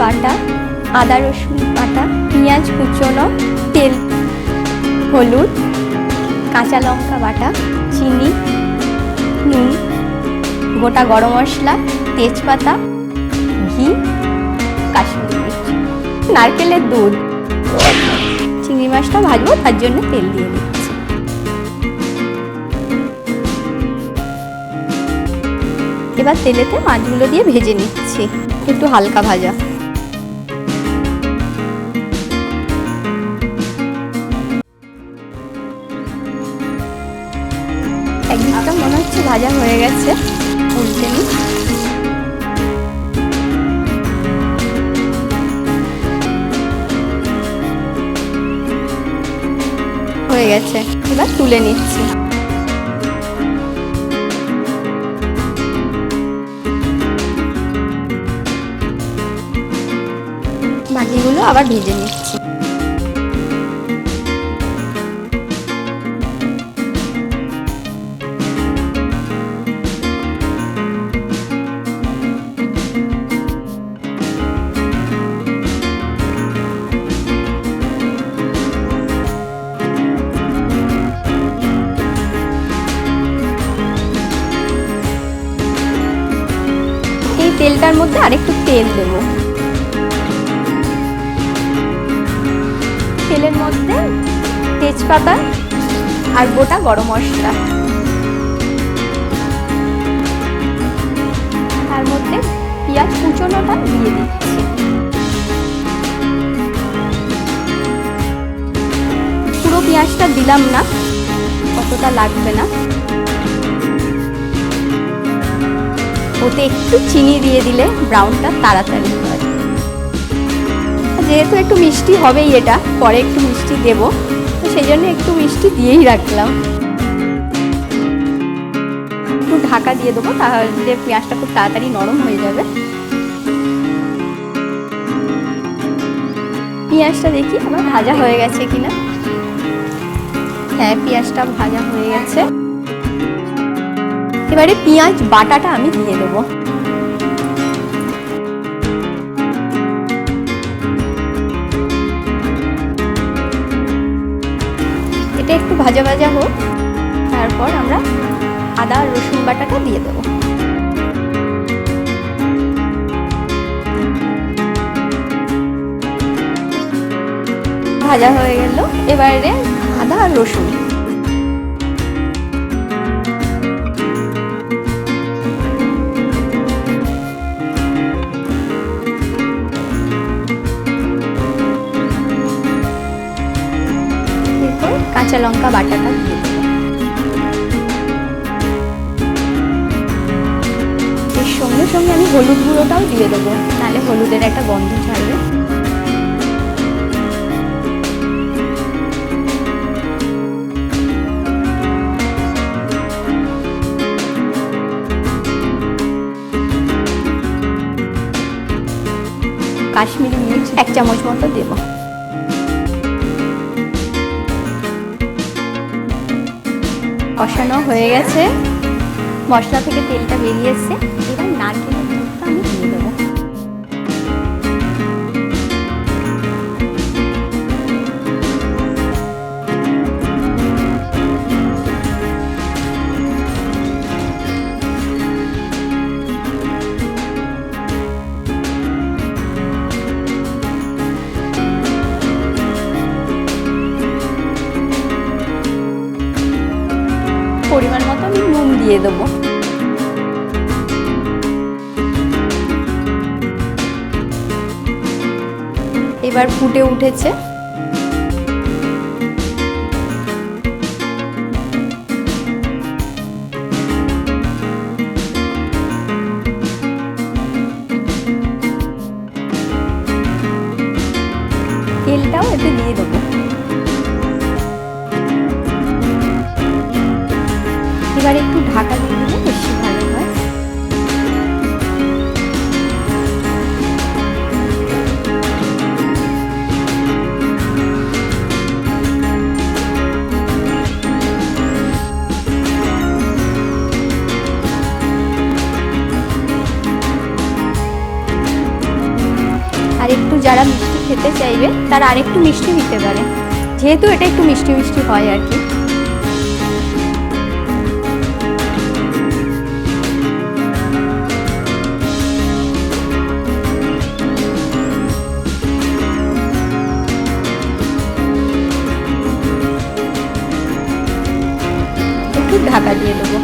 বাটা, আদা রসুন বাটা, পেঁয়াজ কুচনো, তেল, হলুদ, কাঁচা লঙ্কা বাটা, চিনি, নুন, গোটা গরম মশলা, তেজপাতা, ঘি, কাশ্মীরি নারকেলের দুধ। চিংড়ি মাছটা ভাজবো, তার জন্য তেল দিয়ে দিচ্ছি। এবার তেলেতে মাছগুলো দিয়ে ভেজে নিচ্ছি, একটু হালকা ভাজা। ভাজা হয়ে গেছে উল্টে হয়ে গেছে এবার তুলে নিচ্ছি। বাকিগুলো আবার ভেজে নিচ্ছি। তেলটার মধ্যে আরেকটু তেল দেব। তেলের মধ্যে তেজপাতা আর গোটা গরম মশলা। তার মধ্যে পেঁয়াজ কুচোনোটা দিয়ে দিচ্ছি। পুরো পেঁয়াজটা দিলাম না কতটা লাগবে না। ওতে একটু চিনি দিয়ে দিলে ব্রাউনটা তাড়াতাড়ি হয়। যেহেতু একটু মিষ্টি হবেই এটা, পরে একটু মিষ্টি দেব, তো সেই জন্য একটু মিষ্টি দিয়েই রাখলাম। একটু ঢাকা দিয়ে দেবো, তাহলে পেঁয়াজটা খুব তাড়াতাড়ি নরম হয়ে যাবে। পেঁয়াজটা দেখি, আমার ভাজা হয়ে গেছে কিনা। হ্যাঁ পেঁয়াজটা ভাজা হয়ে গেছে। এবারে পেঁয়াজ, বাটাটা আমি দিয়ে দেবো। এটা একটু ভাজা ভাজা হোক, তারপর আমরা আদা, রসুন বাটাটা দিয়ে দেবো। ভাজা হয়ে গেল, এবারে আদা আর রসুন। কাঁচা লঙ্কা, বাটাটা দিয়ে এর সঙ্গে সঙ্গে আমি হলুদ গুঁড়োটাও দিয়ে দেবো নাহলে হলুদের একটা গন্ধ ছাড়বে। কাশ্মীরি মির্চ এক চামচ মতো দেবো। কষানো হয়ে গেছে। মশলা থেকে তেলটা বেরিয়েছে। এবার নারকেলের দুধটা আমি পরিমাণ মতো আমি নুন দিয়ে দেবো। এবার ফুটে উঠেছে। তেলটাও এতে দিয়ে এবার একটু ঢাকা দিয়ে দিলে বেশি ভালো হয়। আর একটু যারা মিষ্টি খেতে চাইবে, তারা আরেকটু মিষ্টি নিতে পারে। যেহেতু এটা একটু মিষ্টি মিষ্টি হয় আর কি। 快递 দিয়ে দেবো